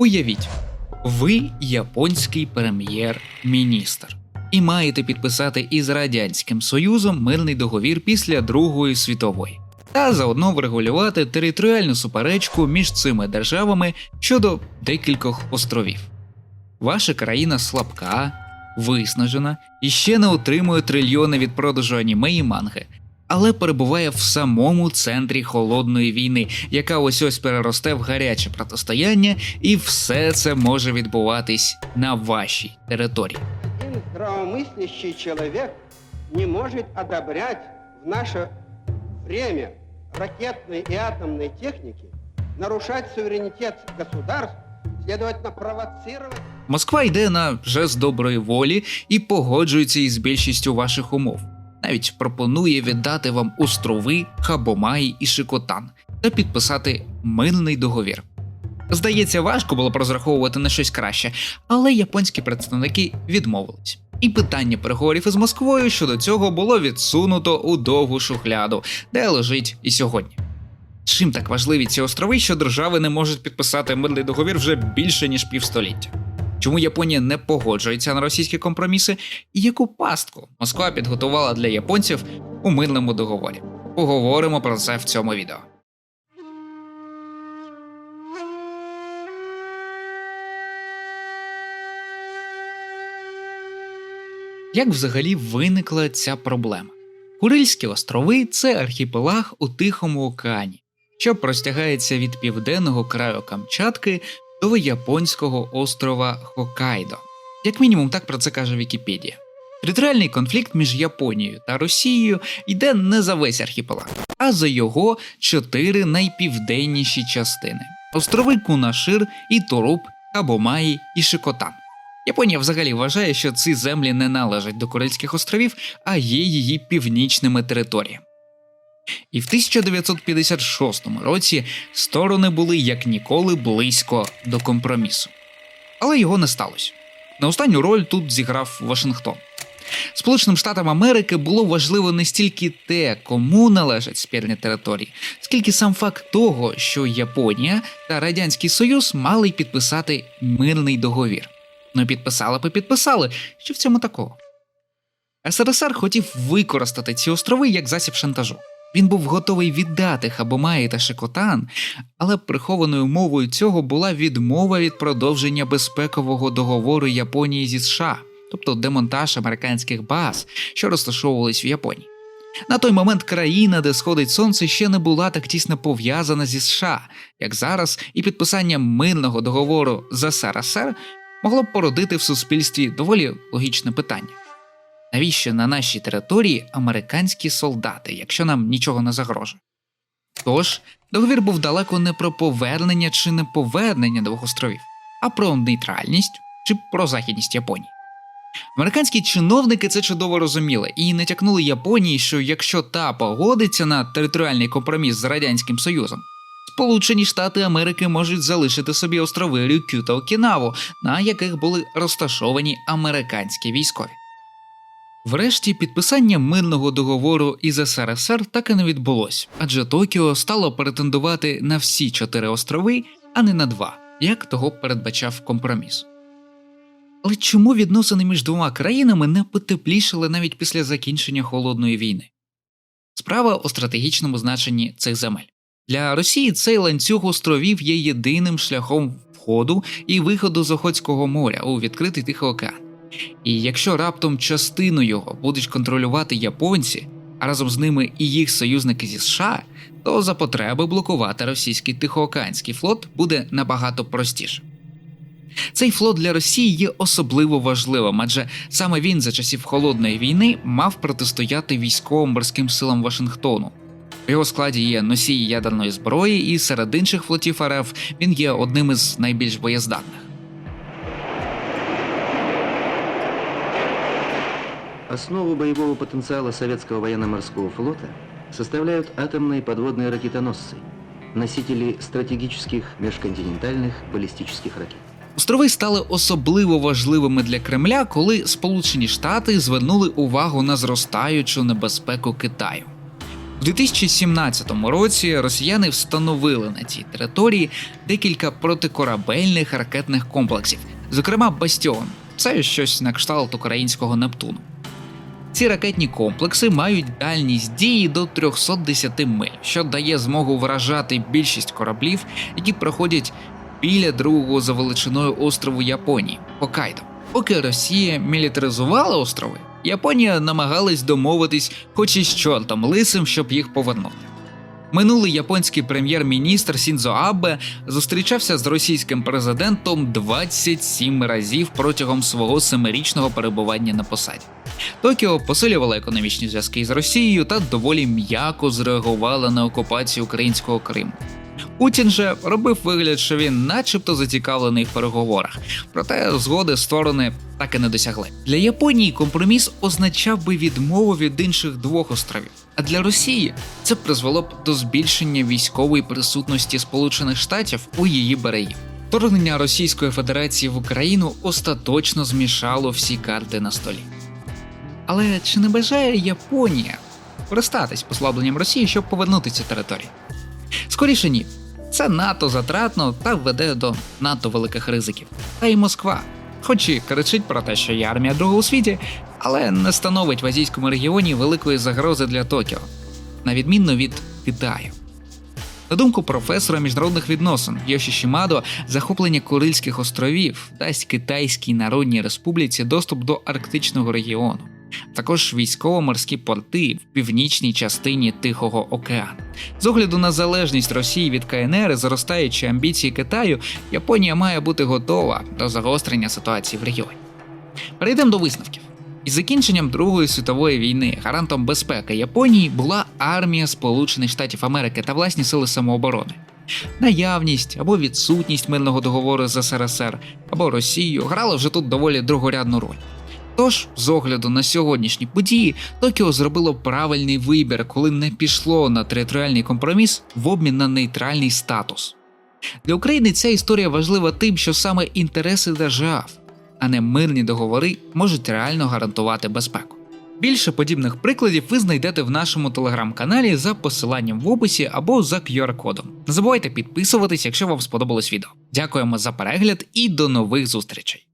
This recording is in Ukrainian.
Уявіть, ви японський прем'єр-міністр і маєте підписати із Радянським Союзом мирний договір після Другої світової, та заодно врегулювати територіальну суперечку між цими державами щодо декількох островів. Ваша країна слабка, виснажена і ще не отримує трильйони від продажу аніме і манги, але перебуває в самому центрі холодної війни, яка ось ось переросте в гаряче протистояння, і все це може відбуватись на вашій території. Один здравомыслящий человек не может одобрять в наше время ракетной и атомной техники, нарушать суверенитет государств, следовательно, провоцировать Москва йде на жест доброї волі і погоджується із більшістю ваших умов. Навіть пропонує віддати вам острови Хабомаї і Шикотан та підписати мирний договір. Здається, важко було б розраховувати на щось краще, але японські представники відмовились. І питання переговорів із Москвою щодо цього було відсунуто у довгу шухляду, де лежить і сьогодні. Чим так важливі ці острови, що держави не можуть підписати мирний договір вже більше ніж півстоліття? Чому Японія не погоджується на російські компроміси, і яку пастку Москва підготувала для японців у мирному договорі? Поговоримо про це в цьому відео. Як взагалі виникла ця проблема? Курильські острови це архіпелаг у Тихому океані, що простягається від південного краю Камчатки до японського острова Хоккайдо. Як мінімум, так про це каже Вікіпедія. Територіальний конфлікт між Японією та Росією йде не за весь архіпелаг, а за його чотири найпівденніші частини: острови Кунашир, Іторуп, Кабомаї і Шикотан. Японія взагалі вважає, що ці землі не належать до Курильських островів, а є її північними територіями. І в 1956 році сторони були як ніколи близько до компромісу. Але його не сталося. На останню роль тут зіграв Вашингтон. Сполученим Штатам Америки було важливо не стільки те, кому належать спірні території, скільки сам факт того, що Японія та Радянський Союз мали підписати мирний договір. Ну, підписали би підписали. Що в цьому такого? СРСР хотів використати ці острови як засіб шантажу. Він був готовий віддати Хабомаї та Шикотан, але прихованою мовою цього була відмова від продовження безпекового договору Японії зі США, тобто демонтаж американських баз, що розташовувались в Японії. На той момент країна, де сходить сонце, ще не була так тісно пов'язана зі США, як зараз, і підписання мирного договору з СРСР могло б породити в суспільстві доволі логічне питання. Навіщо на нашій території американські солдати, якщо нам нічого не загрожує? Тож, договір був далеко не про повернення чи не повернення двох островів, а про нейтральність чи про західність Японії. Американські чиновники це чудово розуміли і натякнули Японії, що якщо та погодиться на територіальний компроміс з Радянським Союзом, Сполучені Штати Америки можуть залишити собі острови Рюкю та Окінаву, на яких були розташовані американські військові. Врешті підписання мирного договору із СРСР так і не відбулось, адже Токіо стало претендувати на всі чотири острови, а не на два, як того передбачав компроміс. Але чому відносини між двома країнами не потеплішали навіть після закінчення холодної війни? Справа у стратегічному значенні цих земель. Для Росії цей ланцюг островів є єдиним шляхом входу і виходу з Охотського моря у відкритий Тихий океан. І якщо раптом частину його будуть контролювати японці, а разом з ними і їх союзники зі США, то за потреби блокувати російський Тихоокеанський флот буде набагато простіше. Цей флот для Росії є особливо важливим, адже саме він за часів холодної війни мав протистояти військово-морським силам Вашингтону. В його складі є носії ядерної зброї, і серед інших флотів РФ він є одним із найбільш боєздатних. Основу боевого потенциала советского военно-морского флота составляют атомные подводные ракетоносцы, носители стратегических межконтинентальных баллистических ракет. Острови стали особливо важливими для Кремля, коли Сполучені Штати звернули увагу на зростаючу небезпеку Китаю. У 2017 році росіяни встановили на цій території декілька протикорабельних ракетних комплексів, зокрема Бастіон. Це щось на кшталт українського Нептуну. Ці ракетні комплекси мають дальність дії до 310 миль, що дає змогу вражати більшість кораблів, які проходять біля другого за величиною острову Японії Хоккайдо. Поки Росія мілітаризувала острови, Японія намагалась домовитись хоч із чортом лисим, щоб їх повернути. Минулий японський прем'єр-міністр Сінзо Абе зустрічався з російським президентом 27 разів протягом свого семирічного перебування на посаді. Токіо посилювала економічні зв'язки з Росією та доволі м'яко зреагувала на окупацію українського Криму. Путін же робив вигляд, що він начебто зацікавлений в переговорах, проте згоди сторони так і не досягли. Для Японії компроміс означав би відмову від інших двох островів. А для Росії це призвело б до збільшення військової присутності Сполучених Штатів у її берегів. Вторгнення Російської Федерації в Україну остаточно змішало всі карти на столі. Але чи не бажає Японія користатись послабленням Росії, щоб повернути ці території? Скоріше ні. Це надто затратно та веде до надто великих ризиків. Та й Москва, хоч і кричить про те, що є армія друга у світі, але не становить в азійському регіоні великої загрози для Токіо, на відмінно від Китаю. На думку професора міжнародних відносин Йоші Шімадо, захоплення Курильських островів дасть Китайській Народній Республіці доступ до Арктичного регіону, також військово-морські порти в північній частині Тихого океану. З огляду на залежність Росії від КНР і зростаючі амбіції Китаю, Японія має бути готова до загострення ситуації в регіоні. Перейдемо до висновків. Із закінченням Другої світової війни гарантом безпеки Японії була армія Сполучених Штатів Америки та власні сили самооборони. Наявність або відсутність мирного договору з СРСР або Росією грала вже тут доволі другорядну роль. Тож, з огляду на сьогоднішні події, Токіо зробило правильний вибір, коли не пішло на територіальний компроміс в обмін на нейтральний статус. Для України ця історія важлива тим, що саме інтереси держав, а не мирні договори можуть реально гарантувати безпеку. Більше подібних прикладів ви знайдете в нашому телеграм-каналі за посиланням в описі або за QR-кодом. Не забувайте підписуватись, якщо вам сподобалось відео. Дякуємо за перегляд і до нових зустрічей!